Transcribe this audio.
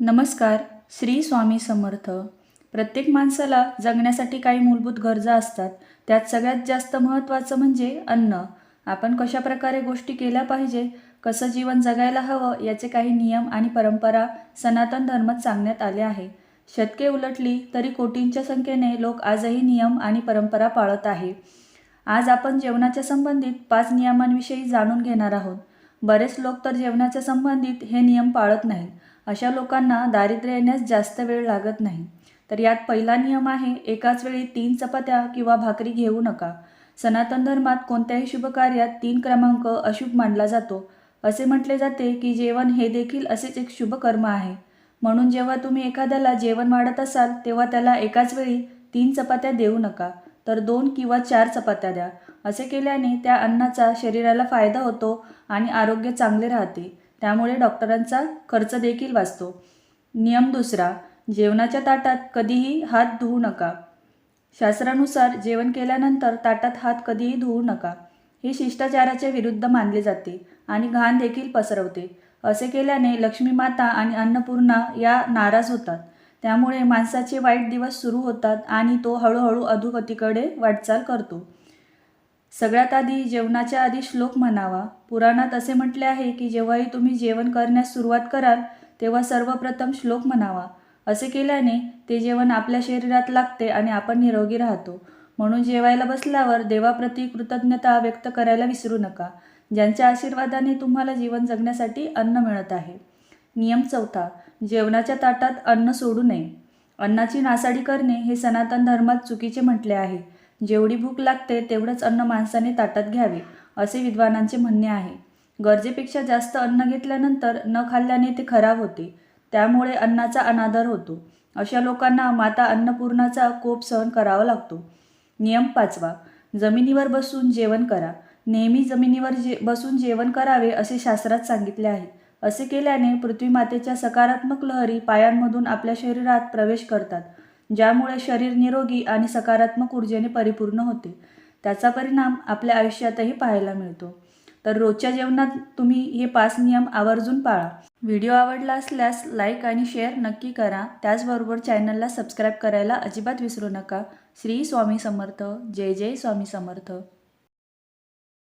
नमस्कार श्री स्वामी समर्थ. प्रत्येक माणसाला जगण्यासाठी काही मूलभूत गरजा असतात. त्यात सगळ्यात जास्त महत्त्वाचं म्हणजे अन्न. आपण कशा प्रकारे गोष्टी केल्या पाहिजे कसं जीवन जगायला हवं याचे काही नियम आणि परंपरा सनातन धर्मात सांगण्यात आले आहे. शतके उलटली तरी कोटींच्या संख्येने लोक आजही नियम आणि परंपरा पाळत आहे. आज आपण जेवणाच्या संबंधित पाच नियमांविषयी जाणून घेणार आहोत. बरेच लोक तर जेवणाच्या संबंधित हे नियम पाळत नाहीत. अशा लोकांना दारिद्र्य येण्यास जास्त वेळ लागत नाही. तर यात पहिला नियम आहे एकाच वेळी तीन चपात्या किंवा भाकरी घेऊ नका. सनातन धर्मात कोणत्याही शुभ कार्यात तीन क्रमांक अशुभ मानला जातो. असे म्हटले जाते की जेवण हे देखील असेच एक शुभ कर्म आहे. म्हणून जेव्हा तुम्ही एखाद्याला जेवण वाढत असाल तेव्हा त्याला एकाच वेळी तीन चपात्या देऊ नका. तर दोन किंवा चार चपात्या द्या. असे केल्याने त्या अन्नाचा शरीराला फायदा होतो आणि आरोग्य चांगले राहते. त्यामुळे डॉक्टरांचा खर्च देखील वाचतो. नियम दुसरा जेवणाच्या ताटात कधीही हात धुवू नका. शास्त्रानुसार जेवण केल्यानंतर ताटात हात कधीही धुवू नका. हे शिष्टाचाराच्या विरुद्ध मानले जाते आणि घाण देखील पसरवते. असे केल्याने लक्ष्मी माता आणि अन्नपूर्णा या नाराज होतात. त्यामुळे माणसाचे वाईट दिवस सुरू होतात आणि तो हळूहळू अधोगतीकडे वाटचाल करतो. सगळ्यात आधी जेवणाच्या आधी श्लोक म्हणावा. पुराणात असे म्हटले आहे की जेव्हाही तुम्ही जेवण करण्यास सुरुवात कराल तेव्हा सर्वप्रथम श्लोक म्हणावा. असे केल्याने ते जेवण आपल्या शरीरात लागते आणि आपण निरोगी राहतो. म्हणून जेवायला बसल्यावर देवाप्रती कृतज्ञता व्यक्त करायला विसरू नका. ज्यांच्या आशीर्वादाने तुम्हाला जीवन जगण्यासाठी अन्न मिळत आहे. नियम चौथा. जेवणाच्या ताटात अन्न सोडू नये. अन्नाची नासाडी करणे हे सनातन धर्मात चुकीचे म्हटले आहे. जेवढी भूक लागते तेवढंच अन्न माणसाने ताटात घ्यावे असे विद्वानांचे म्हणणे आहे. गरजेपेक्षा जास्त अन्न घेतल्यानंतर न खाल्ल्याने ते खराब होते. त्यामुळे अन्नाचा अनादर होतो. अशा लोकांना माता अन्नपूर्णाचा कोप सहन करावा लागतो. नियम पाचवा. जमिनीवर बसून जेवण करा. नेहमी जमिनीवर जे बसून जेवण करावे असे शास्त्रात सांगितले आहे. असे केल्याने पृथ्वीमातेच्या सकारात्मक लहरी पायांमधून आपल्या शरीरात प्रवेश करतात. ज्यामुळे शरीर निरोगी आणि सकारात्मक ऊर्जेने परिपूर्ण होते. त्याचा परिणाम आपल्या आयुष्यातही पाहायला मिळतो. तर रोजच्या जेवणात तुम्ही हे पाच नियम आवर्जून पाळा. व्हिडिओ आवडला असल्यास लाईक आणि शेअर नक्की करा. त्याचबरोबर चॅनलला सबस्क्राईब करायला अजिबात विसरू नका. श्री स्वामी समर्थ. जय जय स्वामी समर्थ.